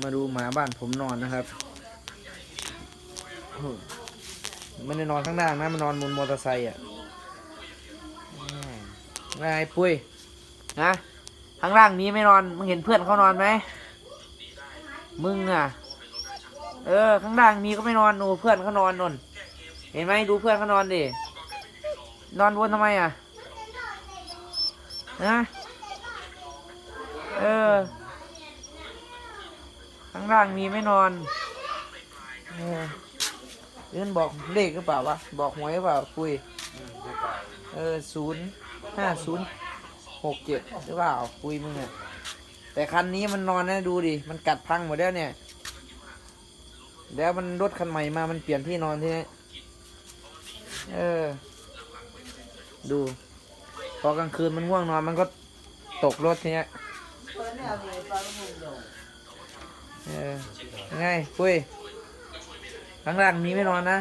มาดูหมาบ้านผมนอนนะครับไม่ได้นอนข้างล่างนะ มันนอนบนมอเตอร์ไซค์อะอืมว่าไงปุ้ยนะข้างล่างนี้ไม่นอน มึงเห็นเพื่อนเขานอนไหม มึงอะ เออ ข้างล่างมีก็ไม่นอนดูเพื่อนเขานอนนน เห็นไหมดูเพื่อนเขานอนดิ นอนบนทำไมอะนะเออ ข้างล่างมีไม่นอนเออเอื่นบอกเลขหรือเปล่าวะ บอกหวยหรือเปล่าคุย เออศูนย์ห้าศูนย์หกเจ็ดหรือเปล่าคุยมึงอะแต่คันนี้มันนอนนะดูดิ มันกัดพังหมดแล้วเนี่ย แล้วมันรถคันใหม่มา มันเปลี่ยนที่นอนที่นี่เออ ดู พอกลางคืนมันง่วงนอนมันก็ตกรถทีเนี้ย เออยังไงคุยข้างล่างมีไม่นอนนะ